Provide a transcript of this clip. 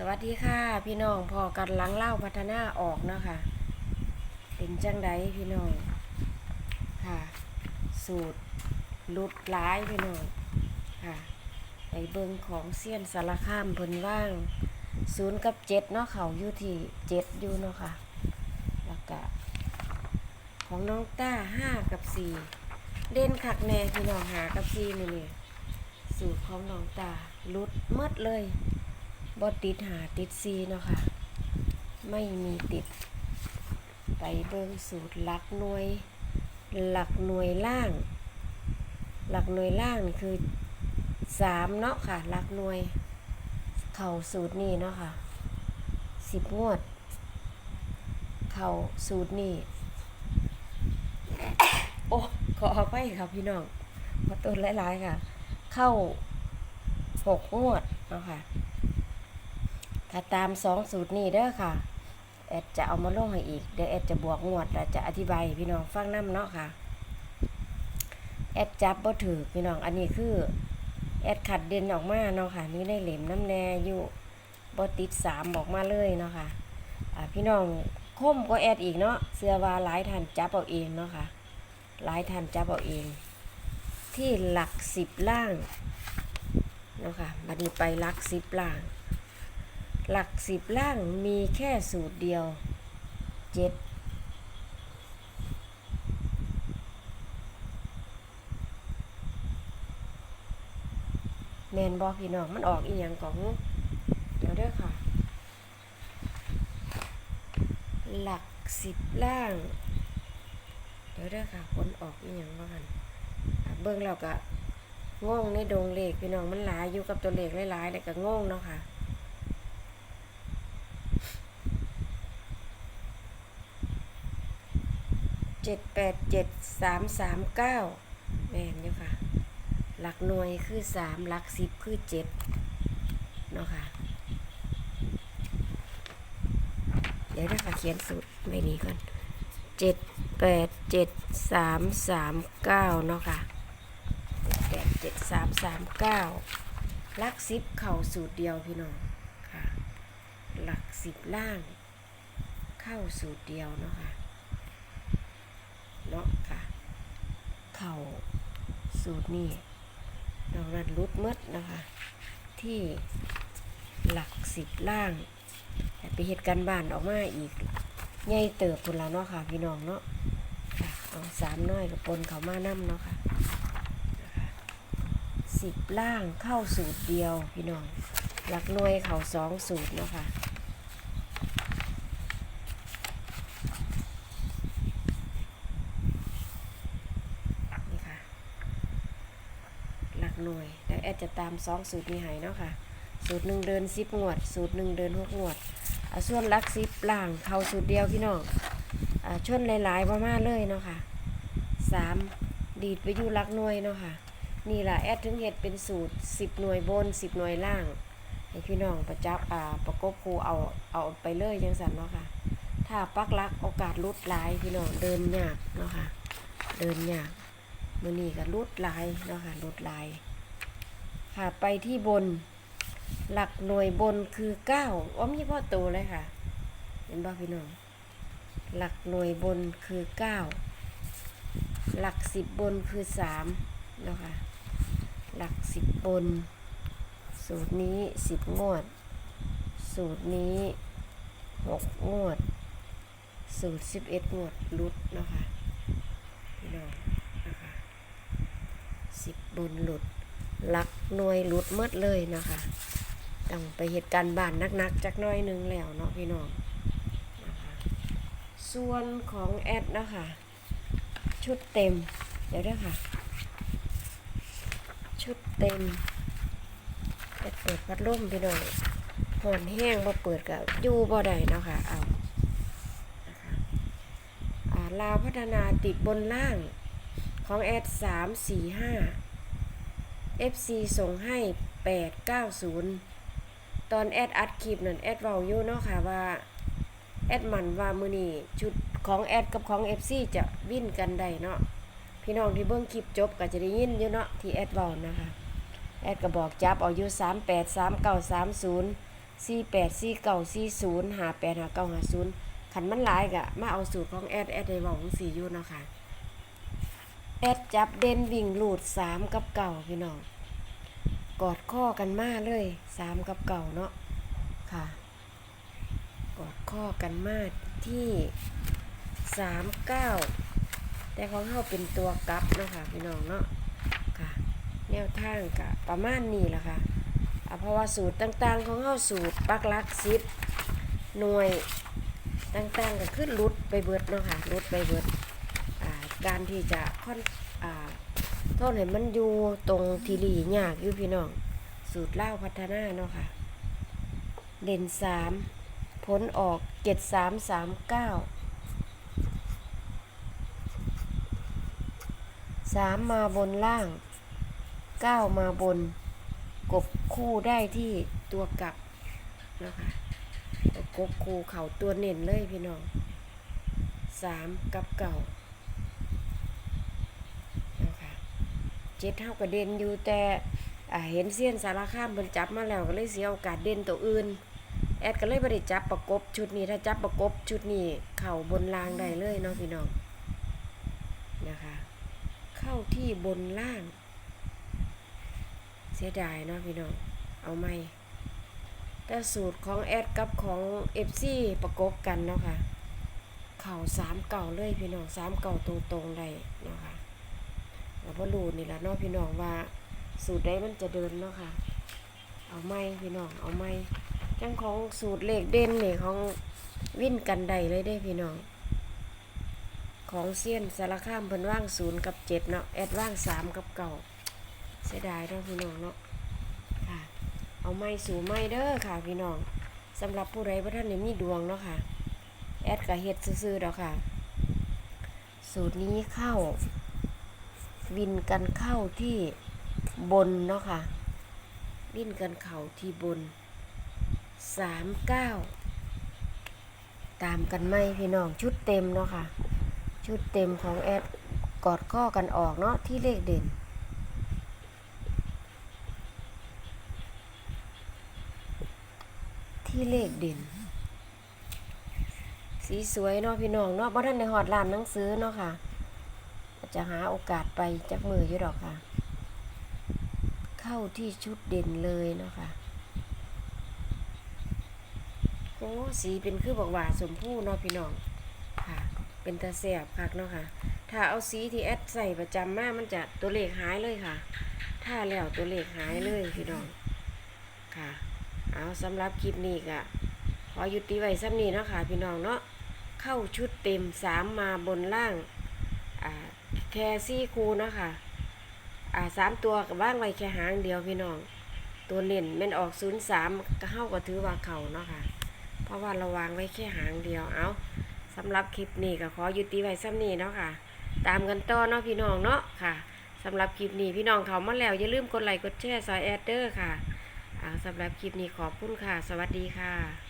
สวัสดีค่ะ พี่น้องพอกันหลังเล่าพัฒนาออกเนาะคะเป็นจังไดพี่น้องค่ะ สูตรลุดร้ายพี่น้องค่ะไปเบิงของเซียนสารคามเพิ่นว่างศูนย์กับเจ็ดเนาะเขาอยู่ที่เจ็ดอยู่เนาะค่ะแล้วก็ของน้องต้าห้ากับสี่เด่นคักแน่พี่น้องหากับสี่นี่นี่สูตรของน้องตาลุดหมดเลย บอติดหาติดซีเนาะค่ะ ไม่มีติด ไปเบิ่งสูตรหลักหน่วย หลักหน่วยล่าง หลักหน่วยล่างนี่คือสามเนาะค่ะหลักหน่วย เข่าสูตรนี้เนาะค่ะสิบงวด เข่าสูตรนี้โอ้ขออาไปครับพี่น้องขอตัวหลายๆค่ะ เข้าหกงวดเนาะค่ะ ถ้าตามสองสูตรนี้เด้อค่ะ แอดจะเอามาลงให้อีก เดี๋ยวแอดจะบวกงวดแล้วจะอธิบายพี่น้องฟังน้ำเนาะค่ะ แอดจับบ่ถือพี่น้องอันนี้คือ แอดขัดเด่นออกมาเนาะค่ะ นี่ได้เหลมน้ำแน่อยู่บ่ติดสามออกมาเลยเนาะค่ะพี่น้องคมก็แอดอีกเนาะเสื้อว่าหลายท่านจับเอาเองเนาะค่ะหลายท่านจับเอาเอง ที่หลักสิบล่างเนาะค่ะบัดนี้ไปหลักสิบล่าง หลักสิบล่างมีแค่สูตรเดียวเจ็ดแมนบอกพี่น้องมันออกอีหยังของเดี๋ยวเด้อค่ะ หลักสิบล่าง เดี๋ยวเด้อค่ะผลออกอีหยังว่ากันเบิ่งเราก็งงในดงเลขพี่น้องมันหลายอยู่กับตัวเลขหลายๆแล้วก็งงเนาะค่ะ จ็ดแปดเจ็ดสามสามเก้าแม่นอยู่ค่ะ หลักหน่วยคือสามหลักสิบคือเจ็ดเนาะค่ะ เดี๋ยวนะคะเขียนสูตรไว้นี้ก่อนเจ็ดแปดเจ็ดสามสามเก้าเนาะค่ะแปดเจ็ดสามสามเก้าหลักสิบเข่าสูตรเดียวพี่น้องค่ะ หลักสิบล่าง เข้าสูตรเดียวเนาะค่ะ เนาะค่ะ เข่าสูตรนี่เรารันรุดหมดนะคะ ที่หลักสิบล่างแต่ไปเหตุการณ์บ้านออกมาอีกใหญ่เติบพุ่นละเนาะค่ะ พี่น้องเนาะค่ะเอาสามน้อยกับปนเขามานํเนาะค่ะนะคะสิบล่างเข้าสูตรเดียวพี่น้องหลักหน่วยเขาสองสูตรเนาะค่ะ นี่ค่ะ หน่วย แล้วแอดจะตามสองสูตรนี้ให้เนาะค่ะ สูตรหนึ่งเดินสิบงวด สูตรหนึ่งเดินหกงวดอ่าส่วนลักสิบล่างเข้าสูตรเดียวพี่น้องอ่าชนหลายๆประมาณเลยเนาะค่ะสามดีดไปอยู่ลักหน่วยเนาะค่ะ นี่แหละแอดถึงเห็ดเป็นสูตรสิบหน่วยบนสิบหน่วยล่างให้พี่น้องประจับอ่าประกบครูเอาเอาไปเลยยังสันเนาะค่ะ ถ้าปักลักโอกาสลุดหลายพี่น้องเดินยากเนาะค่ะ เดินยากมือนี้ก็ลุดลายเนาะค่ะลุดลาย ค่ะไปที่บน หลักหน่วยบนคือเก้าว่ามีพ่อโตเลยค่ะ เห็นบ่พี่น้อง หลักหน่วยบนคือเก้าหลักสิบบนคือสามเนาะค่ะ หลักสิบบน สูตรนี้สิบงวด สูตรนี้หกงวด สูตรสิบเอ็ดงวดลุดเนาะค่ะพี่น้องนะคะสิบบนหลุด ลักหน่วยหลุดหมดเลยนะคะต้องไปเหตุการณ์บ้านนักๆจักน้อยหนึงแล้วเนาะพี่น้องนะคะส่วนของแอดนะคะชุดเต็ม เดี๋ยวด้วยค่ะ ชุดเต็มแอดเปิดพัดลมพี่น้องหอนแห้งมาเปิดกับยูบ่ได้เนาะค่ะเอานะคะอ่าลาวพัฒนาติดบนล่างของแอดสามสี่ห้า FC ส่งให้แปดเก้าศูนย์ตอนแอดอัดคลิปนั่นแอดเว้าอยู่เนาะค่ะว่า แอดมันว่ามือนี้ชุดของแอดกับของ FC จะวิ่นกันได้เนาะพี่น้องที่เบิ่งคลิปจบก็จะได้ยินอยู่เนาะที่แอดเว้านะคะแอดก็บอกจับเอาอยู่สามแปดสามเก้าสามศูนย์สี่แปดสี่เก้าสี่ศูนย์หาแปดหาเก้าหาศูนย์ขันมันหลายกะมาเอาสูตรของแอดแอดได้บอกของสี่อยู่เนาะค่ะ แอดจับเด่นวิ่งหลูดสามกับเก่าพี่น้องกอดข้อกันมาเลยสามกับเก่าเนาะค่ะ กอดข้อกันมาที่สามเก้าแต่ของเขาเป็นตัวกลับเนาะค่ะพี่น้องเนาะค่ะ แนวทางกะประมาณนี้แหละค่ะอะเพราะว่าสูตรต่างๆของเขาสูตรปักลักซิปหน่วยต่างๆก็ขึ้นรุดไปเบิดเนาะค่ะรุดไปเบิด การที่จะค่อนอ่าโทษให้มันอยู่ตรงทีหลียากอยู่พี่น้อง สูตรเล่าพัฒนาเนาะค่ะ เด่นสามผลออกเจ็ดสามสามเก้าสามมาบนล่างเก้ามาบน กบคู่ได้ที่ตัวกลับนะคะกบคู่เข่าตัวเน่นเลยพี่น้องสามกับเก่านะคะ เจ็ดเท่ากับเด่นอยู่แต่เห็นเสี้ยนสารข้ามเพิ่นจับมาแล้วก็เลยเสียโอกาสเด่นตัวอื่น แอดก็เลยไม่ได้จับประกบชุดนี้ถ้าจับประกบชุดนี้เข่าบนรางได้เลยเนาะพี่น้องนะคะ เข้าที่บนล่าง เสียดายเนาะพี่น้องเอาไหมแต่สูตรของแอดกับของเอฟซีประกบกันเนาะค่ะเข่าสามเก่าเลยพี่น้องสามเก่าตรงๆได้เนาะค่ะ ราพอรู้นี่แหละเนาะพี่น้องว่า สูตรใดมันจะเดินเนาะค่ะ เอาไหมพี่น้องเอาไหมจังของสูตรเลขเด่นนี่ของวิ่นกันใดเลยได้พี่น้อง ของเซียนสารข้ามเพิ่นว่างศูนย์กับเจ็ดเนาะแอดว่างสามกับเก่าเสียดายเนาะพี่น้องเนาะค่ะ เอาไม้สู่ไม้เด้อค่ะพี่น้องสำหรับผู้ใดบ่ท่านได้มีดวงเนาะค่ะ แอดก็เฮ็ดซื่อๆดอกค่ะ สูตรนี้เข้า วินกันเข้าที่บนเนาะค่ะ วินกันเข้าที่บนสามเก้าตามกันไหมพี่น้องชุดเต็มเนาะค่ะ ชุดเต็มของแอดกอดข้อกันออกเนาะที่เลขเด่นที่เลขเด่น สีสวยเนาะพี่น้องเนาะบ่ท่านในหอดร้านหนังสือเนาะค่ะ จะหาโอกาสไปจักมืออยู่ดอกค่ะ เข้าที่ชุดเด่นเลยเนาะค่ะโอ้สีเป็นคือบอกว่าสมผู้เนาะพี่น้องค่ะ เป็นตาแสบคักเนาะค่ะ ถ้าเอาสีที่แอดใส่ประจำมากมันจะตัวเลขหายเลยค่ะ ถ้าแล้วตัวเลขหายเลยพี่น้องค่ะ เอาสำหรับคลิปนี้ก็ขอหยุดติไว้ซ้ำนี้เนาะค่ะ พี่น้องเนาะเข้าชุดเต็มสามมาบนล่างอ่า แค่ซี่คูเนาะค่ะ อ่าสามตัวกับว่างไว้แค่หางเดียวพี่น้อง ตัวเน่นมันออกศูนย์สามก็เข้าก็ถือว่าเข่าเนาะค่ะ เพราะว่าเราวางไว้แค่หางเดียว เอาสำหรับคลิปนี้ก็ขอยุติไว้ซ้ำนี้เนาะค่ะ ตามกันต่อเนาะพี่น้องเนาะค่ะสำหรับคลิปนี้พี่น้องเขามาแล้วอย่าลืมกดไลค์กดแชร์ซอยแอดเดอร์ค่ะสำหรับคลิปนี้ขอบคุณค่ะ สวัสดีค่ะ